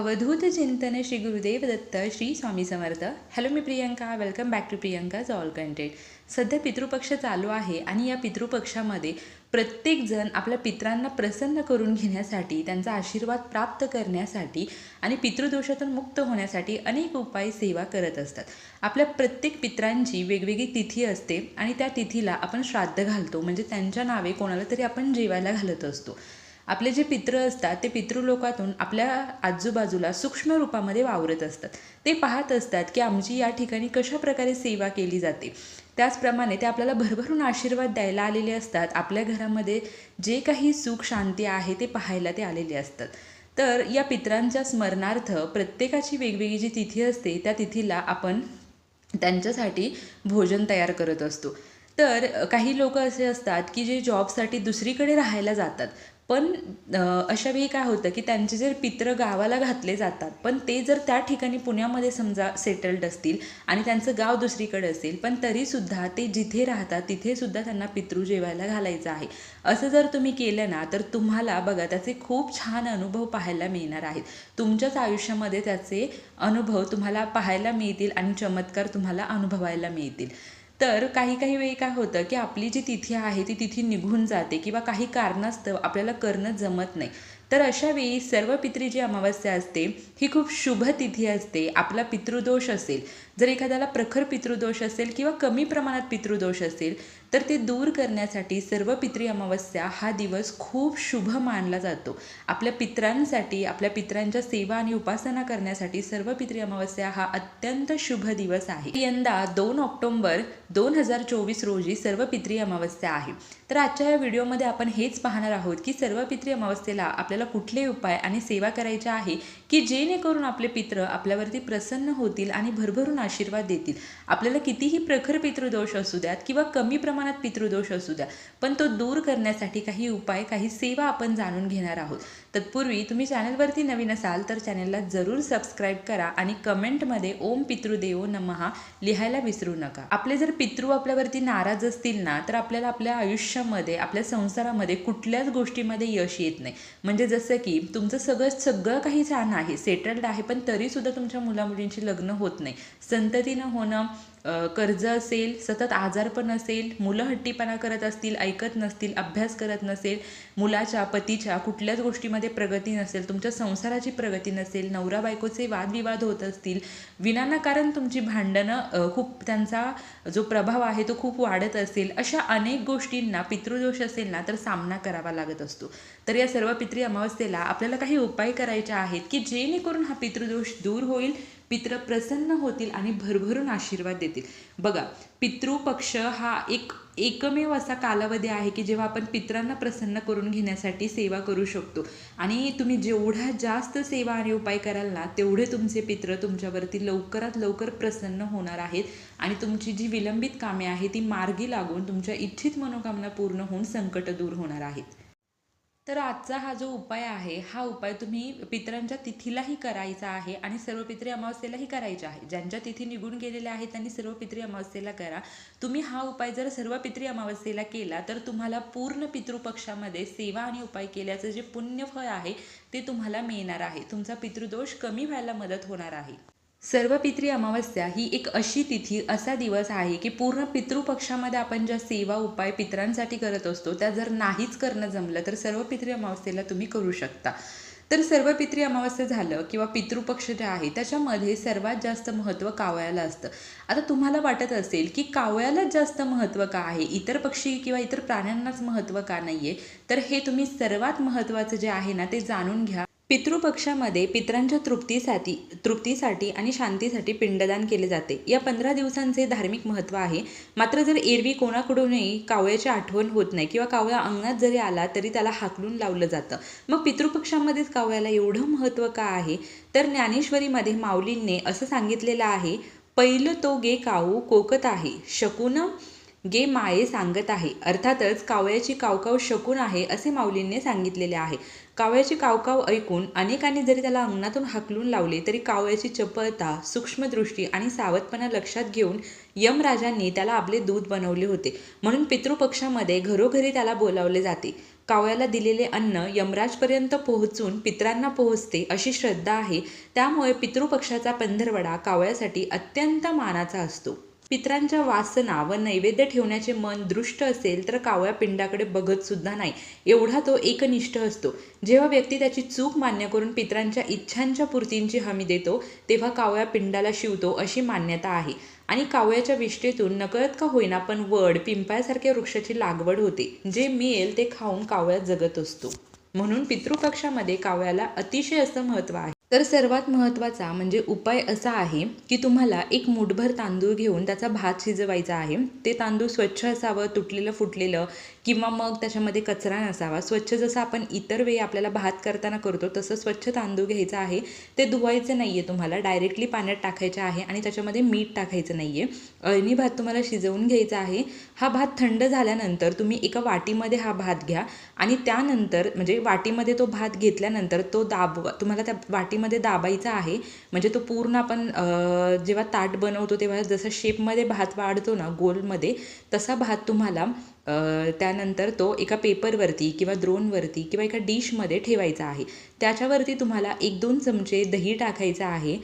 अवधूत चिंतन Shri Gurudev Datta Shri Swami Samarth. Hello me Priyanka welcome back to Priyanka's all content सध्या पितृपक्ष चालू आहे आणि या पितृपक्षामध्ये प्रत्येकजण आपल्या पित्रांना प्रसन्न करून घेण्यासाठी त्यांचा आशीर्वाद प्राप्त करण्यासाठी आणि पितृदोषातून मुक्त होण्यासाठी अनेक उपाय सेवा करत असतात. आपल्या प्रत्येक पित्रांची वेगवेगळी तिथी असते आणि त्या तिथीला आपण श्राद्ध घालतो. म्हणजे त्यांच्या नावे कोणाला तरी आपण जेवायला घालत असतो. आपले जे पित्र असतात ते पितृलोकातून आपल्या आजूबाजूला सूक्ष्म रूपामध्ये वावरत असतात. ते पाहत असतात की आमची या ठिकाणी कशा प्रकारे सेवा केली जाते. त्याचप्रमाणे ते आपल्याला भरभरून आशीर्वाद द्यायला आलेले असतात. आपल्या घरामध्ये जे काही सुख शांती आहे ते पाहायला ते आलेले असतात. तर या पित्रांच्या स्मरणार्थ प्रत्येकाची वेगवेगळी जी तिथी असते त्या तिथीला आपण त्यांच्यासाठी भोजन तयार करत असतो. तर काही लोक असे असतात की जे जॉबसाठी दुसरीकडे राहायला जातात. पण अशा वेळी काय होतं की त्यांचे जर पित्र गावाला घातले जातात पण ते जर त्या ठिकाणी पुण्यामध्ये समजा सेटल्ड असतील आणि त्यांचं गाव दुसरीकडे असेल पण तरीसुद्धा ते जिथे राहतात तिथेसुद्धा त्यांना पितृ जेवायला घालायचं आहे. असं जर तुम्ही केलं ना तर तुम्हाला बघा त्याचे खूप छान अनुभव पाहायला मिळणार आहेत. तुमच्याच आयुष्यामध्ये त्याचे अनुभव तुम्हाला पाहायला मिळतील आणि चमत्कार तुम्हाला अनुभवायला मिळतील. तर काही काही वेळी काय होतं की आपली जी तिथी आहे ती तिथी निघून जाते किंवा काही कारणास्तव आपल्याला करणं जमत नाही. तर अशावेळी सर्व पित्री जी अमावस्या असते ही खूप शुभ तिथी असते. आपला पितृदोष असेल जर एखाद्याला प्रखर पितृदोष असेल किंवा कमी प्रमाणात पितृदोष असेल तर ते दूर करण्यासाठी सर्व पित्री अमावस्या हा दिवस खूप शुभ मानला जातो. आपल्या पित्रांसाठी आपल्या पित्रांच्या सेवा आणि उपासना करण्यासाठी सर्व पित्री अमावस्या हा अत्यंत शुभ दिवस आहे. यंदा दोन ऑक्टोंबर दोन हजार चोवीस रोजी सर्व पित्री अमावस्या आहे. तर आजच्या या व्हिडिओमध्ये आपण हेच पाहणार आहोत की सर्व पित्री अमावस्येला आपल्याला कुठले उपाय आणि सेवा करायच्या आहे की जेणेकरून आपले पित्र आपल्यावरती प्रसन्न होतील आणि भरभरून आशीर्वाद देतील? आपल्याला कितीही प्रखर पितृदोष असू द्यात किंवा कमी प्रमाणात पितृदोष असू द्या पण तो दूर करण्यासाठी काही उपाय काही सेवा आपण जाणून घेणार आहोत. तत्पूर्वी तुम्ही चॅनलवरती नवीन असाल तर चॅनलला जरूर सबस्क्राईब करा आणि कमेंटमध्ये ओम पितृदेवो नमहा लिहायला विसरू नका. आपले जर पितृ आपल्यावरती नाराज असतील ना तर आपल्याला आपल्या आयुष्य आयुष्यामध्ये आपल्या संसारामध्ये कुठल्याच गोष्टीमध्ये यश येत नाही. म्हणजे जसं की तुमचं सगळं सगळं काही छान आहे सेटल्ड आहे पण तरीसुद्धा तुमच्या मुलामुलींची लग्न होत नाही. संततीनं होणं कर्ज असेल सतत आजारपण असेल मुलं हट्टीपणा करत असतील ऐकत नसतील अभ्यास करत नसेल मुलाच्या पतीच्या कुठल्याच गोष्टीमध्ये प्रगती नसेल तुमच्या संसाराची प्रगती नसेल नवरा बायकोचे वादविवाद होत असतील विनाकारण तुमची भांडणं खूप त्यांचा जो प्रभाव आहे तो खूप वाढत असेल अशा अनेक गोष्टींना पितृदोष असेल ना तर सामना करावा लागत असतो. तर या सर्व पितृ अमावस्येला आपल्याला काही उपाय करायचे आहेत की जेणेकरून हा पितृदोष दूर होईल पित्र प्रसन्न होतील आणि भरभरून आशीर्वाद देतील. बघा पितृपक्ष हा एक एकमेव असा कालावधी आहे की जेव्हा आपण पित्रांना प्रसन्न करून घेण्यासाठी सेवा करू शकतो. आणि तुम्ही जेवढ्या जास्त सेवा आणि उपाय कराल ना तेवढे तुमचे पित्र तुमच्यावरती लवकरात लवकर प्रसन्न होणार आहेत आणि तुमची जी विलंबित कामे आहे ती मार्गी लागून तुमच्या इच्छित मनोकामना पूर्ण होऊन संकट दूर होणार आहेत. तर आजचा हा जो उपाय आहे हा उपाय तुम्ही पितरांच्या तिथीलाही करायचा आहे आणि सर्व पित्री अमावस्येलाही करायचा आहे. ज्यांच्या तिथी निघून गेलेल्या आहेत त्यांनी सर्व पित्री अमावस्येला करा. तुम्ही हा उपाय जर सर्व पित्री अमावस्येला केला तर तुम्हाला पूर्ण पितृपक्षामध्ये सेवा आणि उपाय केल्याचं जे पुण्यफळ आहे ते तुम्हाला मिळणार आहे. तुमचा पितृदोष कमी व्हायला मदत होणार आहे. सर्व पित्री अमावस्या ही एक अशी तिथी असा दिवस आहे की पूर्ण पितृपक्षामध्ये आपण ज्या सेवा उपाय पित्रांसाठी करत असतो त्या जर नाहीच करणं जमलं तर सर्व पित्री अमावस्येला तुम्ही करू शकता. तर सर्व पित्री अमावस्या झालं किंवा पितृपक्ष जे आहे त्याच्यामध्ये सर्वात जास्त महत्त्व कावळ्याला असतं. आता तुम्हाला वाटत असेल की कावळ्यालाच जास्त महत्त्व का आहे? इतर पक्षी किंवा इतर प्राण्यांनाच महत्त्व का नाही आहे तर हे तुम्ही सर्वात महत्त्वाचं जे आहे ना ते जाणून घ्या. पितृपक्षामध्ये पितरांच्या तृप्तीसाठी तृप्तीसाठी आणि शांतीसाठी पिंडदान केले जाते. या पंधरा दिवसांचे धार्मिक महत्त्व आहे. मात्र जर एरवी कोणाकडूनही कावळ्याची आठवण होत नाही किंवा कावळा अंगणात जरी आला तरी त्याला हाकलून लावलं जातं. मग पितृपक्षामध्येच कावळ्याला एवढं महत्त्व का आहे? तर ज्ञानेश्वरीमध्ये माऊलींनी असं सांगितलेलं आहे पहिलं तो गे काऊ कोकत आहे शकून गे माये सांगत आहे. अर्थातच कावळ्याची कावकाव शकून आहे असे माऊलींनी सांगितलेले आहे. कावळ्याची कावकाव ऐकून अनेकांनी जरी त्याला अंगणातून हाकलून लावले तरी कावळ्याची चपळता सूक्ष्मदृष्टी आणि सावधपणा लक्षात घेऊन यमराजांनी त्याला आपले दूध बनवले होते. म्हणून पितृपक्षामध्ये घरोघरी त्याला बोलावले जाते. कावळ्याला दिलेले अन्न यमराजपर्यंत पोहोचून पितरांना पोहोचते अशी श्रद्धा आहे. त्यामुळे पितृपक्षाचा पंधरवडा कावळ्यासाठी अत्यंत मानाचा असतो. पितरांच्या वासना व नैवेद्य ठेवण्याचे मन दृष्ट असेल तर कावळ्या पिंडाकडे बघत सुद्धा नाही. एवढा तो एकनिष्ठ असतो. जेव्हा व्यक्ती त्याची चूक मान्य करून पितरांच्या इच्छांच्या पूर्तींची हमी देतो तेव्हा कावळ्या पिंडाला शिवतो अशी मान्यता आहे. आणि कावळ्याच्या विष्ठेतून नकळत का होईना पण वड पिंपळासारख्या वृक्षाची लागवड होते. जे मिळेल ते खाऊन कावळ्या जगत असतो. म्हणून पितृपक्षामध्ये कावळ्याला अतिशय असं महत्त्व आहे. तर सर्वात महत्त्वाचा म्हणजे उपाय असा आहे की तुम्हाला एक मुठभर तांदूळ घेऊन त्याचा भात शिजवायचा आहे. ते तांदूळ स्वच्छ असावं तुटलेलं फुटलेलं किंवा मग त्याच्यामध्ये कचरा नसावा. स्वच्छ जसं आपण इतर वेळी आपल्याला भात करताना करतो तसं स्वच्छ तांदूळ घ्यायचा आहे. ते धुवायचं नाही आहे तुम्हाला. डायरेक्टली पाण्यात टाकायचं आहे आणि त्याच्यामध्ये मीठ टाकायचं नाही आहे अळणी भात तुम्हाला शिजवून घ्यायचा आहे. हा भात थंड झाल्यानंतर तुम्ही एका वाटीमध्ये हा भात घ्या आणि त्यानंतर म्हणजे वाटीमध्ये तो भात घेतल्यानंतर तो दाब तुम्हाला त्या वाटीमध्ये दाबायचा आहे म्हणजे तो पूर्ण आपण जेव्हा ताट बनवतो तेव्हा जसं शेपमध्ये भात वाढतो ना गोलमध्ये तसा भात तुम्हाला त्यानंतर तो एका पेपरवरती किंवा द्रोणवरती किंवा एका डिशमध्ये ठेवायचा आहे. त्याच्यावरती तुम्हाला एक दोन चमचे दही टाकायचं आहे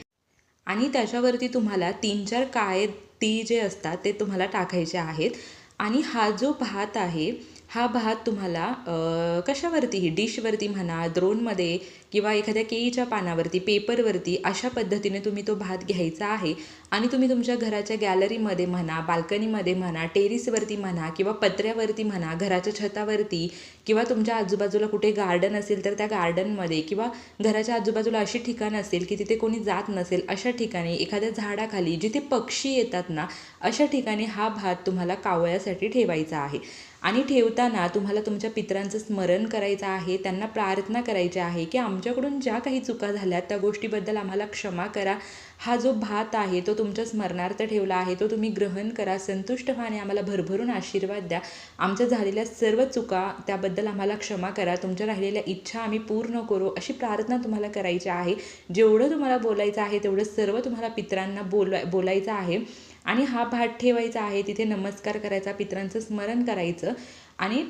आणि त्याच्यावरती तुम्हाला तीन चार काळे ती जे असतात ते तुम्हाला टाकायचे आहेत. आणि हा जो भात आहे हा भात तुम्हाला कशावरती कशावरतीही डिशवरती म्हणा द्रोणमध्ये किंवा एखाद्या केळीच्या पानावरती पेपरवरती अशा पद्धतीने तुम्ही तो भात घ्यायचा आहे. आणि तुम्ही तुमच्या घराच्या गॅलरीमध्ये म्हणा बाल्कनीमध्ये म्हणा टेरिसवरती म्हणा किंवा पत्र्यावरती म्हणा घराच्या छतावरती किंवा तुमच्या आजूबाजूला कुठे गार्डन असेल तर त्या गार्डनमध्ये किंवा घराच्या आजूबाजूला अशी ठिकाणं असेल की तिथे कोणी जात नसेल अशा ठिकाणी एखाद्या झाडाखाली जिथे पक्षी येतात ना अशा ठिकाणी हा भात तुम्हाला कावळ्यासाठी ठेवायचा आहे. आणि ठेवताना तुम्हाला तुमच्या पित्रांचं स्मरण करायचं आहे त्यांना प्रार्थना करायची आहे की आमच्याकडून ज्या काही चुका झाल्या त्या गोष्टीबद्दल आम्हाला क्षमा करा. हा जो भात आहे तो तुमच्या स्मरणार्थ ठेवला आहे तो तुम्ही ग्रहण करा संतुष्ट व्हाने आम्हाला भरभरून आशीर्वाद द्या. आमच्या झालेल्या सर्व चुका त्याबद्दल आम्हाला क्षमा करा. तुमच्या राहिलेल्या इच्छा आम्ही पूर्ण करू अशी प्रार्थना तुम्हाला करायची आहे. जेवढं तुम्हाला बोलायचं आहे तेवढं सर्व तुम्हाला पित्रांना बोला बोलायचं आहे. आणि हा भात ठेवायचा आहे तिथे नमस्कार करायचा पितरांचं स्मरण करायचं. आणि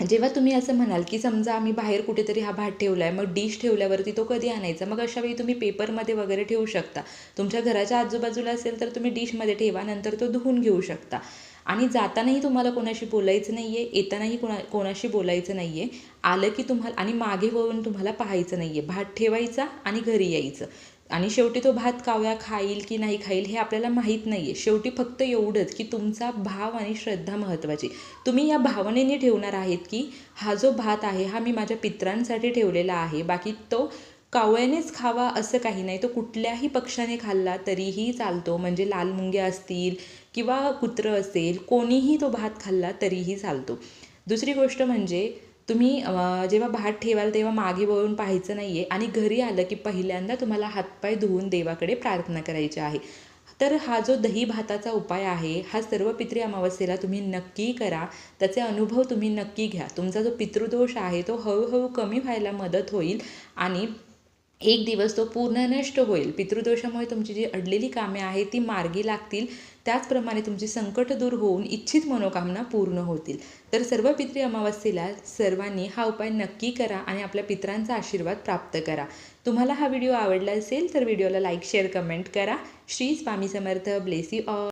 जेव्हा तुम्ही असं म्हणाल की समजा आम्ही बाहेर कुठेतरी हा भात ठेवला आहे मग डिश ठेवल्यावरती तो कधी आणायचा? मग अशावेळी तुम्ही पेपरमध्ये वगैरे ठेवू शकता. तुमच्या घराच्या आजूबाजूला असेल तर तुम्ही डिशमध्ये ठेवा नंतर तो धुवून घेऊ शकता. आणि जातानाही तुम्हाला कोणाशी बोलायचं नाही आहे येतानाही कोणा कोणाशी बोलायचं नाही आहे आलं की तुम्हाला आणि मागे वळून तुम्हाला पाहायचं नाही आहे भात ठेवायचा आणि घरी यायचं. आणि शेवटी तो भात कावया खाईल की नाही खाईल हे आपल्याला माहीत नाही आहे शेवटी फक्त एवढंच की तुमचा भाव आणि श्रद्धा महत्त्वाची. तुम्ही या भावनेने ठेवणार आहेत की हा जो भात आहे हा मी माझ्या पित्रांसाठी ठेवलेला आहे. बाकी तो कावळ्यानेच खावा असं काही नाही. तो कुठल्याही पक्षाने खाल्ला तरीही चालतो. म्हणजे लाल मुंग्या असतील किंवा कुत्रं असेल कोणीही तो भात खाल्ला तरीही चालतो. दुसरी गोष्ट म्हणजे तुम्ही जेव्हा भात ठेवाल तेव्हा मागे वळून पाहायचं नाही आहे आणि घरी आलं की पहिल्यांदा तुम्हाला हातपाय धुवून देवाकडे प्रार्थना करायची आहे. तर हा जो दही भाताचा उपाय आहे हा सर्व पितृ अमावस्येला तुम्ही नक्की करा. त्याचे अनुभव तुम्ही नक्की घ्या. तुमचा जो पितृदोष आहे तो हळूहळू कमी व्हायला मदत होईल आणि एक दिवस तो पूर्ण नष्ट होईल. पितृदोषामुळे तुमची जी अडलेली कामे आहेत ती मार्गी लागतील. त्याचप्रमाणे तुमची संकट दूर होऊन इच्छित मनोकामना पूर्ण होतील. तर सर्व पितृ अमावस्येला सर्वांनी हा उपाय नक्की करा आणि आपल्या पित्रांचा आशीर्वाद प्राप्त करा. तुम्हाला हा व्हिडिओ आवडला असेल तर व्हिडिओला लाईक शेअर कमेंट करा. Shri Swami Samarth. Bless you all.